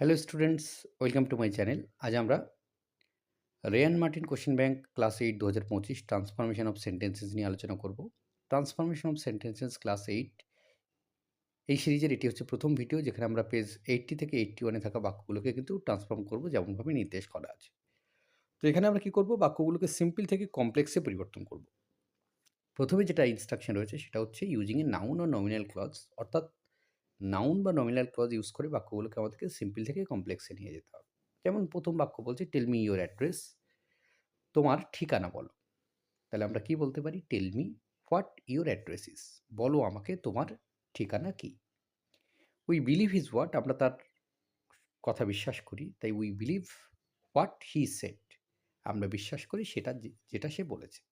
Hello students welcome to my channel আজ আমরা Ryan Martin question bank class eight দু হাজার পঁচিশ ট্রান্সফরমেশন অফ সেন্টেন্সেস নিয়ে আলোচনা করব। Transformation of sentences class eight এই সিরিজের এটি হচ্ছে প্রথম ভিডিও যেখানে আমরা পেজ এইটটি থেকে এইটটি ওয়ানে থাকা বাক্যগুলোকে কিন্তু ট্রান্সফর্ম করব যেমনভাবে নির্দেশ করা আছে। তো এখানে আমরা কী করব? বাক্যগুলোকে সিম্পল থেকে কমপ্লেক্সে পরিবর্তন করব। প্রথমে যেটা ইনস্ট্রাকশন রয়েছে সেটা হচ্ছে ইউজিং এ নাউন ও নমিনাল ক্লজ অর্থাৎ নাউন বা নমিনাল ক্লজ ইউজ করে বাক্যগুলোকে আমাদেরকে সিম্পল থেকে কমপ্লেক্সে নিয়ে যেতে হবে। যেমন প্রথম বাক্য বলছে টেল মি ইউর অ্যাড্রেস তোমার ঠিকানা বলো। তাহলে আমরা কি বলতে পারি? Tell me what your address is বলো আমাকে তোমার ঠিকানা কি। উই বিলিভ হিজ হোয়াট আমরা তার কথা বিশ্বাস করি, তাই we believe what he said আমরা বিশ্বাস করি সেটা যেটা সে বলেছে।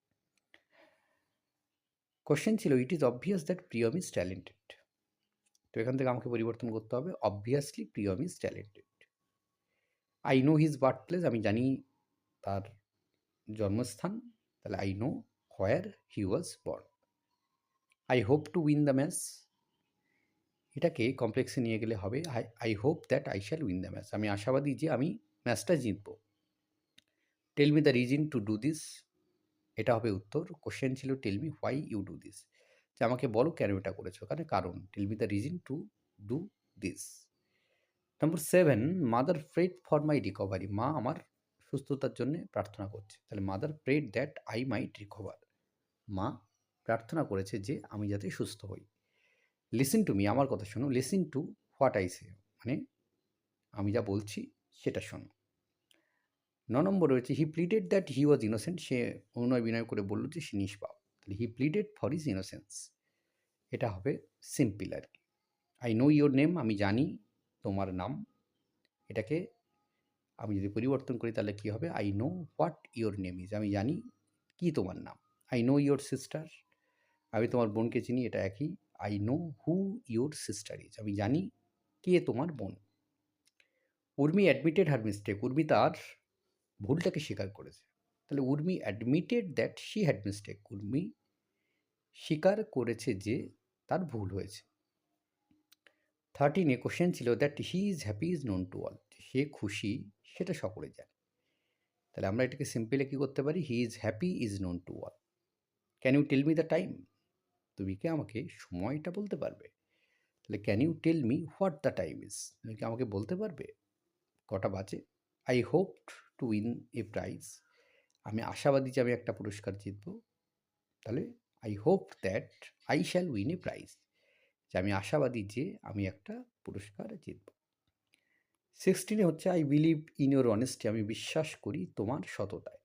কোশ্চেন ছিল it is obvious that Priyam is talented তো এখান থেকে আমাকে পরিবর্তন করতে হবে। Obviously Priyam is talented I know his birth place আমি জানি তার জন্মস্থান। তাহলে I know where he was born I hope to win the match এটাকে কমপ্লেক্সে নিয়ে গেলে হবে। I I hope that I shall win the match আমি আশাবাদী যে আমি ম্যাচটা জিতব। Tell me the reason to do this এটা হবে উত্তর। কোশ্চেন ছিল tell me why you do this যে, আমাকে বলো কেন এটা করেছ? কারণ কারণ। Tell me the reason to do this number seven mother prayed for my recovery মা আমার সুস্থতার জন্য প্রার্থনা করছে। তাহলে mother prayed that I might recover মা প্রার্থনা করেছে যে, আমি যাতে সুস্থ হই। লিসেন টু মি আমার কথা শোনো। Listen to what I say মানে আমি যা বলছি, সেটা শোনো। ন নম্বর রয়েছে he pleaded that he was innocent সে অনুনয় বিনয় করে বলল যে, সে নিষ্পাপ। তাহলে he pleaded for his innocence এটা হবে সিম্পল আর কি। আই নো ইয়োর নেম আমি জানি তোমার নাম। এটাকে আমি যদি পরিবর্তন করি তাহলে কী হবে? I know what your name is আমি জানি কি তোমার নাম। আই নো ইয়োর সিস্টার আমি তোমার বোনকে চিনি, এটা একই। I know who your sister is আমি জানি কে তোমার বোন। Urmi admitted her mistake Urmi তার ভুলটাকে স্বীকার করেছে। তাহলে Urmi admitted that she had mistake Urmi স্বীকার করেছে যে তার ভুল হয়েছে। থার্টিনে কোশ্চেন ছিল that he is happy is known to all সে খুশি, সেটা সকলে জানে। তাহলে আমরা এটাকে সিম্পলি কী করতে পারি? He is happy is known to all can you tell me the time তুমি কি আমাকে সময়টা বলতে পারবে? তাহলে can you tell me what the time is তুমি কি আমাকে বলতে পারবে? কটা বাজে? I hope to win a prize আমি আশাবাদী যে আমি একটা পুরস্কার জিতব। তাহলে I hope that I shall win a prize যে আমি আশাবাদী যে আমি একটা পুরস্কার জিতব। সিক্সটিনে হচ্ছে I believe in your honesty আমি বিশ্বাস করি তোমার সততায়।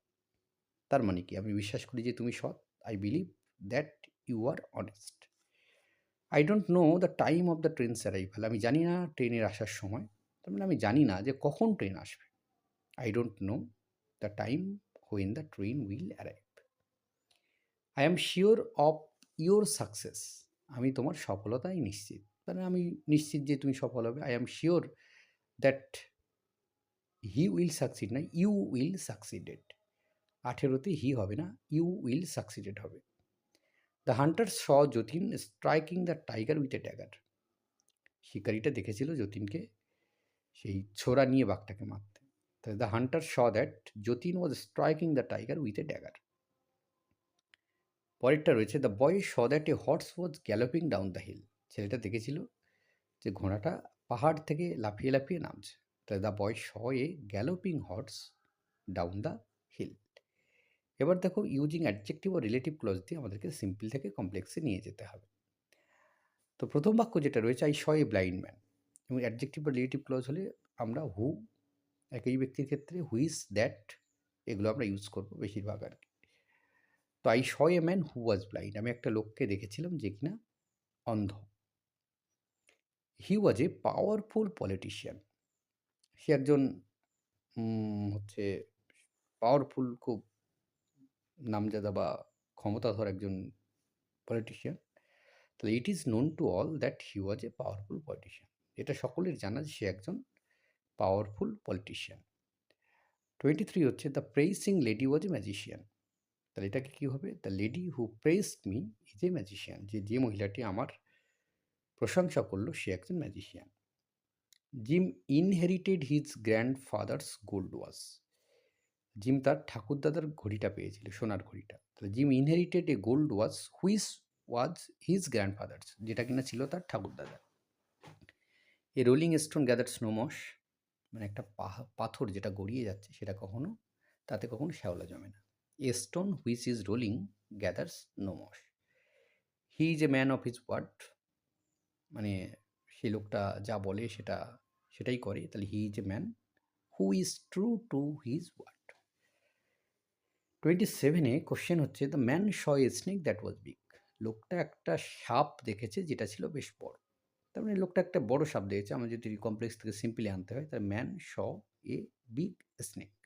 তার মানে কি? আমি বিশ্বাস করি যে তুমি সৎ। I believe that you are honest I don't know the time of the train arrival আমি জানি না ট্রেনের আসার সময়। তার মানে আমি জানি না যে কখন ট্রেন আসবে। I don't know the time when the train will arrive I am sure of your success আমি তোমার সফলতাই নিশ্চিত। মানে আমি নিশ্চিত যে তুমি সফল হবে। I am sure that he will succeed না ইউ উইল সাকসিডেড আঠেরোতে হি হবে না ইউ উইল সাকসিডেড হবে। The hunter saw Jatin striking the tiger with a dagger শিকারিটা দেখেছিল যতীনকে, সেই ছোড়া নিয়ে বাঘটাকে মারতে। The hunter saw that Jatin was striking the tiger with a dagger পরেরটা রয়েছে, the boy saw that a horse was galloping down the hill. ছেলেটা দেখেছিল যে ঘোড়াটা পাহাড় থেকে লাফিয়ে লাফিয়ে নামছে। তাহলে the boy saw a galloping horse down the hill. এবার দেখো, ইউজিং অ্যাডজেক্টিভ ও রিলেটিভ ক্লজ দিয়ে আমাদেরকে সিম্পল থেকে কমপ্লেক্সে নিয়ে যেতে হবে। তো প্রথম বাক্য যেটা রয়েছে, I saw a blind man. এবং অ্যাডজেক্টিভ বা রিলেটিভ ক্লজ হলে আমরা হু একই ব্যক্তির ক্ষেত্রে, হুইস দ্যাট এগুলো আমরা ইউজ করব বেশিরভাগ আর কি। তো I saw a man who was blind আমি একটা লোককে দেখেছিলাম যে কিনা অন্ধ। হি ওয়াজ এ পাওয়ারফুল পলিটিশিয়ান সে একজন হচ্ছে পাওয়ারফুল খুব নামজাদা বা ক্ষমতাধর একজন পলিটিশিয়ান তাহলে it is known to all that he was a powerful politician এটা সকলের জানা যে সে একজন পাওয়ারফুল পলিটিশিয়ান টোয়েন্টি থ্রি হচ্ছে the praising lady was a magician তাহলে এটাকে কী হবে? The lady who praised me is a magician যে যে মহিলাটি আমার প্রশংসা করল, সে একজন magician Jim inherited his grandfather's gold watch Jim তার ঠাকুরদাদার ঘড়িটা পেয়েছিল, সোনার ঘড়িটা। তাহলে Jim inherited a gold watch whose was his grandfather's যেটা কিনা ছিল তার ঠাকুরদাদার। A rolling stone gather no moss মানে একটা পাথর যেটা গড়িয়ে যাচ্ছে, সেটা কখনো, তাতে কখনো শ্যাওলা জমে না। A stone which is rolling gathers no moss he is a man of his word মানে সেই লোকটা যা বলে সেটা, সেটাই করে। তাহলে he is a man who is true to his word twenty সেভেনে কোশ্চেন হচ্ছে the man saw a snake that was big লোকটা একটা সাপ দেখেছে যেটা ছিল বেশ বড়। তার মানে লোকটা একটা বড় সাপ দেখেছে। আমরা যদি কমপ্লেক্স থেকে সিম্পলি আনতে হয়, তাহলে man saw a big snake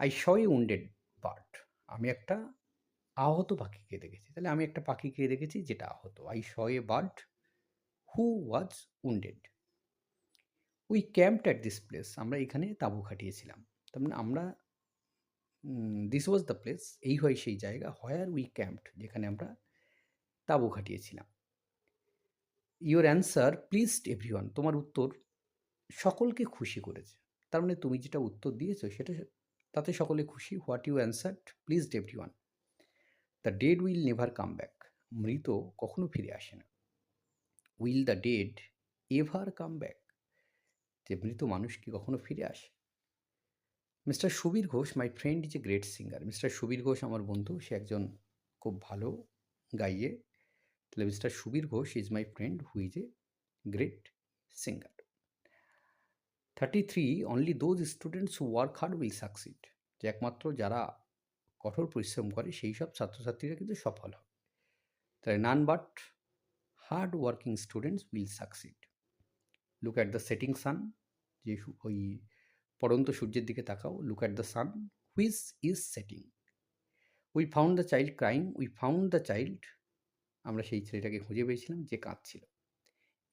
I saw a wounded bird আমি একটা আহত পাখিকে দেখেছি। তাহলে আমি একটা পাখিকে দেখেছি যেটা আহত। I saw a bird who was wounded we camped at this place আমরা এখানে তাঁবু খাটিয়েছিলাম। তার মানে আমরা দিস ওয়াজ দ্য প্লেস এই হয় সেই জায়গা হোয়ার উই ক্যাম্পড যেখানে আমরা তাঁবু খাটিয়েছিলাম। ইওর অ্যান্সার প্লিজড এভরিওয়ান তোমার উত্তর সকলকে খুশি করেছে। তার মানে তুমি যেটা উত্তর দিয়েছ সেটা তাতে সকলে খুশি। What you answered pleased everyone the dead will never come back মৃত কখনো ফিরে আসে না। Will the dead ever come back যে মৃত মানুষ কি কখনো ফিরে আসে? Mister Subir Ghosh my friend is a great singer mister Subir Ghosh আমার বন্ধু, সে একজন খুব ভালো গাইয়ে। তাহলে mister Subir Ghosh is my friend who is a great singer thirty three only those students work hard will succeed যে একমাত্র যারা কঠোর পরিশ্রম করে, সেই সব ছাত্রছাত্রীরা কিন্তু সফল হয় তাহলে none but hard working students will succeed look at the setting sun যে ওই পড়ন্ত সূর্যের দিকে তাকাও look at the sun which is setting we found the child crime we found the child আমরা সেই ছেলেটাকে খুঁজে পেয়েছিলাম, যে কাঁদছিল।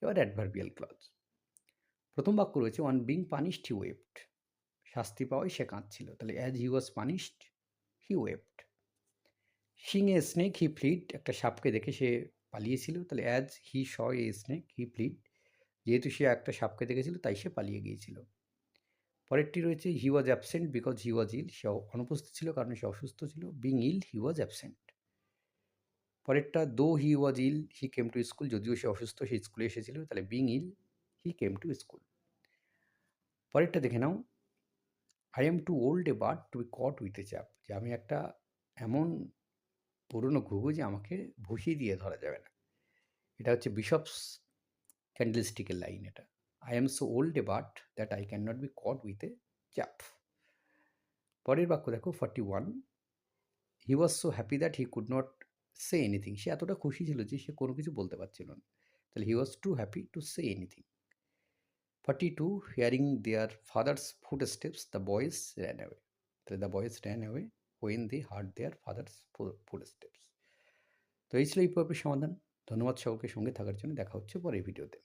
এবার অ্যাডভার্বিয়াল ক্লজ প্রথম বাক্য রয়েছে, one being punished, he wept শাস্তি পাওয়ায় সে কাঁদছিল। তাহলে as he was punished he wept seeing a snake he fled একটা সাপকে দেখে সে পালিয়েছিল। তাহলে as he saw a snake he fled যেহেতু সে একটা সাপকে দেখেছিল, তাই সে পালিয়ে গিয়েছিল। পরেরটি রয়েছে হি ওয়াজ অ্যাবসেন্ট বিকজ হি ওয়াজ ইল সে অনুপস্থিত ছিল কারণ সে অসুস্থ ছিল। Being ill he was absent পরেরটা দো হি ওয়াজ ইল হি কেম টু স্কুল যদিও সে অসুস্থ, সে স্কুলে এসেছিল। তাহলে being ill he came to school পরেরটা দেখে নাও। I am too old a bird to be caught with a chaff যে আমি একটা এমন পুরনো ঘুঘু যে আমাকে ভুসি দিয়ে ধরা যাবে না। এটা হচ্ছে বিশপস ক্যান্ডেলস্টিকের লাইন এটা। I am so old a bird that I cannot be caught with a chaff পরের বাক্য দেখো forty one he was so happy that he could not say anything সে এতটা খুশি ছিল যে সে কোনো কিছু বলতে পারছিল না। তাহলে he was too happy to say anything forty two hearing their fathers footsteps the boys ran তাহলে the boys ran away when they heard their fathers footsteps তো এই ছিল এই পর্বের সমাধান। ধন্যবাদ সকলকে সঙ্গে থাকার জন্য। দেখা হচ্ছে পরের ভিডিওতে